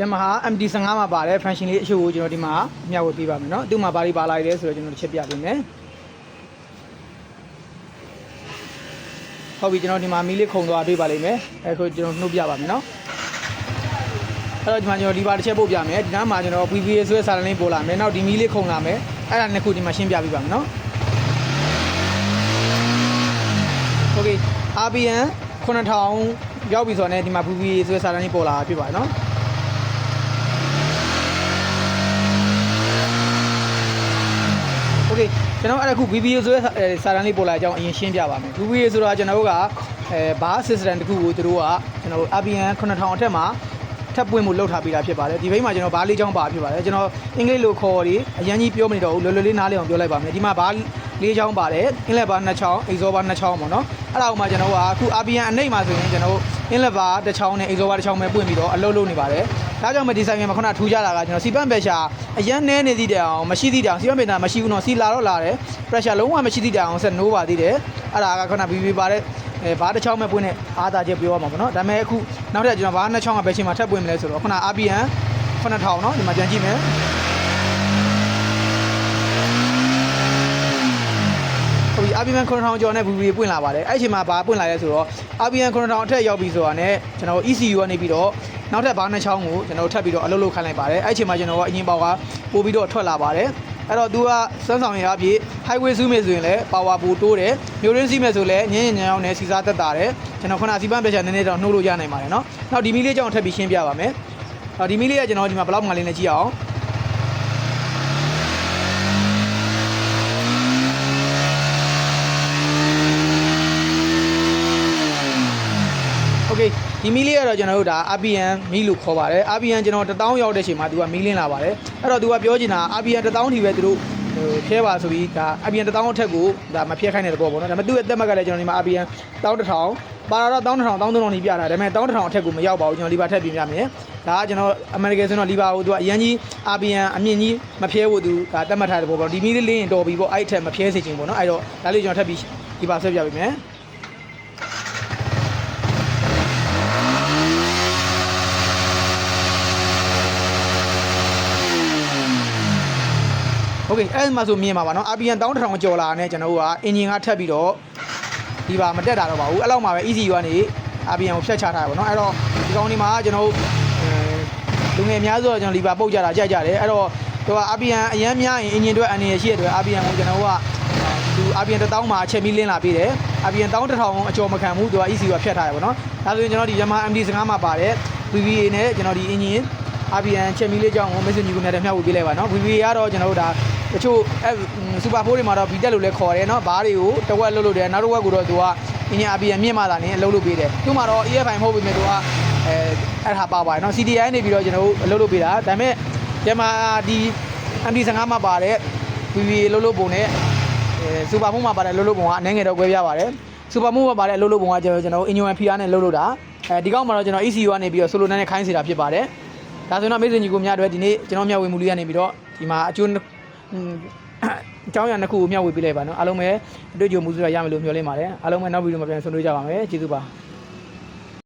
ယမဟာ MT15 မှာပါတယ် function လေးအချို့ကိုကျွန်တော်ဒီမှာမျှဝေပေးပါမယ်เนาะသူ့မှာဘာတွေပါလာလဲဆိုတော့ကျွန်တော်တစ်ချက်ပြပေးမယ်ဟုတ်ပြီကျွန်တော်ဒီမှာမီးလေးခုံသွားတွေ့ပါလိမ့်မယ်အခုကျွန်တော်နှုတ်ပြပါမယ်เนาะအဲ့တော့ဒီမှာကျွန်တော်ဒီပါတစ်ချက်ပို့ပြမယ်ဒီနားမှာကျွန်တော် VVA ဆွဲစာလင်းပို့လာမယ်နောက်ဒီမီးလေးခုံလာမယ်အဲ့ဒါနှစ်ခုဒီမှာရှင်းပြပေးပါမယ်เนาะ โอเค RPN 9000ရောက်ပြီဆိုတော့ねဒီမှာ VVA ဆိုတဲ့စာတန်းလေးပေါ်လာတာဖြစ်ပါတယ်เนาะ Okay ကျွန်တော်အဲ့ဒါခု VBA ဆိုတဲ့စာတန်းလေးပေါ်လာအကြောင်းအရင်ရှင်းပြပါမယ် VBA ဆိုတာကျွန်တော်တို့ကအဲ bar system တခုကိုတို့ကကျွန်တော် RPN 9000အထက်မှာထပ်ပွင့်မှုလောက်ထားပေးတာဖြစ်ပါတယ်ဒီဘက်မှာကျွန်တော်ဘားလေးချောင်းပါဖြစ်ပါတယ်ကျွန်တော်အင်္ဂလိပ်လိုခေါ်တယ်အရင်ကြီးပြောမနေတော့ဘူးလွယ်လွယ်လေးနားလည်အောင်ပြောလိုက်ပါမယ်ဒီမှာဘားလေးချောင်းပါတယ်အင်လက်ဘားနှစ်ချောင်းအိဇောဘားနှစ်ချောင်းပေါ့နော်အဲ့ဒါကိုမှကျွန်တော်ကအခု RPN အနိုင်မှာဆိုရင်ကျွန်တော်အင်လက်ဘားတစ်ချောင်းနဲ့အိဇောဘားတစ်ချောင်းပဲပွင့်ပြီးတော့အလုပ်လုပ်နေပါတယ် ဒါကြောင့်မဒီဆိုင်မှာခုနထူးကြတာကကျွန်တော်စီပန့်ပက်ရှာအရင်နဲနေသေးတယ်အောင်မရှိသေးတယ်အောင်စီပန့်ပက်တာမရှိဘူးနော်စီလာတော့လာတယ် pressure လုံးဝမရှိသေးတယ်အောင်ဆက်နိုးပါသေးတယ်အဲ့ဒါကခုန BB ပါတဲ့အဲဘာတစ်ချောင်းပဲပွင့်တဲ့အားသာချက်ပြောရမှာပေါ့နော်ဒါပေမဲ့အခုနောက်ထပ်ကျွန်တော်ဘာနှစ်ချောင်းကပဲချိန်မှာထပ်ပွင့်မလဲဆိုတော့ခုန RPN 9000เนาะဒီမှာပြန်ကြည့်မယ် ပြီ RPN 9000ကျော်နဲ့ VV ပွင့်လာပါတယ်အဲ့အချိန်မှာဘာပွင့်လာလဲဆိုတော့ RPN 9000အထက်ရောက်ပြီဆိုတာနဲ့ကျွန်တော် ECU ကနေပြီးတော့နောက်ထပ်ဘာနှစ်ချောင်းကိုကျွန်တော်ထပ်ပြီးတော့အလုပ်လုပ်ခိုင်းလိုက်ပါတယ်အဲ့အချိန်မှာကျွန်တော်ကအရင်ပေါက်ကပို့ပြီးတော့ထွက်လာပါတယ်အဲ့တော့ तू ကစမ်းဆောင်ရအဖြစ် highway စီးမယ်ဆိုရင်လည်း power ပိုတိုးတယ်မြို့ရင်းစီးမယ်ဆိုလည်းညင်ညင်ညံအောင်နဲ့စီစားသက်တာတယ်ကျွန်တော်ခုနစီပန်းပြချာနည်းနည်းတော့နှိုးလို့ရနိုင်ပါတယ်เนาะနောက်ဒီမီလေးကြောင့်ထပ်ပြီးရှင်းပြပါမယ်အော်ဒီမီလေးကကျွန်တော်ဒီမှာဘယ်လောက်မှလေးနဲ့ကြည့်အောင် โอเคဒီမီလေးကတော့ကျွန်တော်တို့ဒါ RPN မီလို့ခေါ်ပါတယ် RPN ကျွန်တော်1000ရောက်တဲ့ချိန်မှာသူကမီလင်းလာပါတယ်အဲ့တော့သူကပြောချင်တာ RPN 1000ထိပဲသူတို့ဟိုဖျဲပါဆိုပြီးဒါ RPN 1000အထက်ကိုဒါမဖျက်ခိုင်းတဲ့သဘောပေါ့နော်ဒါပေမဲ့သူ့ရဲ့တက်မှတ်ကလည်းကျွန်တော်ဒီမှာ RPN 1000ပါလာတော့1000 1000ထိပြတာဒါပေမဲ့1000အထက်ကိုမရောက်ပါဘူးကျွန်တော်လီဘာထက်ပြင်ပြမယ်ဒါကကျွန်တော်အမေရိကန်ဆိုတော့လီဘာကိုသူကအရန်ကြီး RPN အမြင့်ကြီးမဖျဲဖို့သူကတက်မှတ်ထားတဲ့ဘောပေါ့ဒီမီလေးလင်းရင်တော်ပြီပေါ့အဲ့အထက်မဖျဲစေချင်ပေါ့နော်အဲ့တော့ဒါလေးကျွန်တော်ထပ်ပြီးဒီပါဆက်ပြပေးမယ် โอเคအဲ့မှာဆိုမြင်ပါပါเนาะ RPN 1000ကျော်လာနဲ့ကျွန်တော်တို့ကအင်ဂျင်ကထပ်ပြီးတော့ဒီပါမတက်တာတော့ပါဘူးအဲ့လောက်မှာပဲ ECU ကနေ RPN ကိုဖြတ်ချထားတာပေါ့เนาะအဲ့တော့ဒီကောင်ဒီမှာကျွန်တော်တို့အဲလူငယ်အများစုတော့ကျွန်တော်လီပါပုတ်ကြတာကြိုက်ကြတယ်အဲ့တော့သူက RPN အရန်များရင်အင်ဂျင်အတွက်အနေရရှိရတဲ့အတွက် RPN ကိုကျွန်တော်တို့ကသူ RPN 1000မှာချက်မီလင်းလာပြီးတယ် RPN 1000အကျော်မခံဘူးသူက ECU ကဖြတ်ထားတယ်ပေါ့เนาะဒါဆိုရင်ကျွန်တော်ဒီ Yamaha MT15 မှာပါတယ် VVA နဲ့ကျွန်တော်ဒီ engine RPN ချက်မီလေးကြောင့်ကို message ကိုများတယ်မျှဝေပေးလိုက်ပါเนาะ VVA ကတော့ကျွန်တော်တို့ဒါ တချို့အဲစူပါဖိုးတွေမှာတော့ VTEC လို့လည်းခေါ်တယ်เนาะဘားတွေကိုတစ်ဝက်လှုပ်လို့တယ်နောက်တစ်ဝက်ကိုတော့သူကအင်ဂျင် RPN မြင့်မှသာနေအလုပ်လုပ်ပေးတယ်သူ့မှာတော့ EFI မဟုတ်ပေမဲ့သူကအဲအဲ့ဒါပါပါတယ်เนาะ CDI နေပြီးတော့ကျွန်တော်တို့အလုပ်လုပ်ပေးတာဒါပေမဲ့ဒီမှာဒီ MT15 မှာပါတဲ့ VVA လှုပ်လို့ပုံနဲ့အဲစူပါဖိုးမှာပါတဲ့လှုပ်လို့ပုံကအနည်းငယ်တော့꿰ပြပါတယ်စူပါမိုးမှာပါတဲ့လှုပ်လို့ပုံကကျွန်တော်ကျွန်တော် Injuan PR နဲ့လှုပ်လို့တာအဲဒီကောက်မှာတော့ကျွန်တော် ECU ကနေပြီးတော့ solo နဲ့ခိုင်းစေတာဖြစ်ပါတယ်ဒါဆိုတော့မေ့စင်ကြီးကိုများတော့ဒီနေ့ကျွန်တော်မျှဝေမှုလေးကနေပြီးတော့ဒီမှာအကျိုး အကြောင်းအရာတစ်ခုကိုမျှဝေပေးလိုက်ပါနော်အားလုံးပဲအတွေ့အကြုံမှုစုရရမယ်လို့မျှော်လင့်ပါတယ်အားလုံးပဲနောက်ဗီဒီယိုမှာပြန်ဆွေးနွေးကြပါမယ်ကျေးဇူးပါ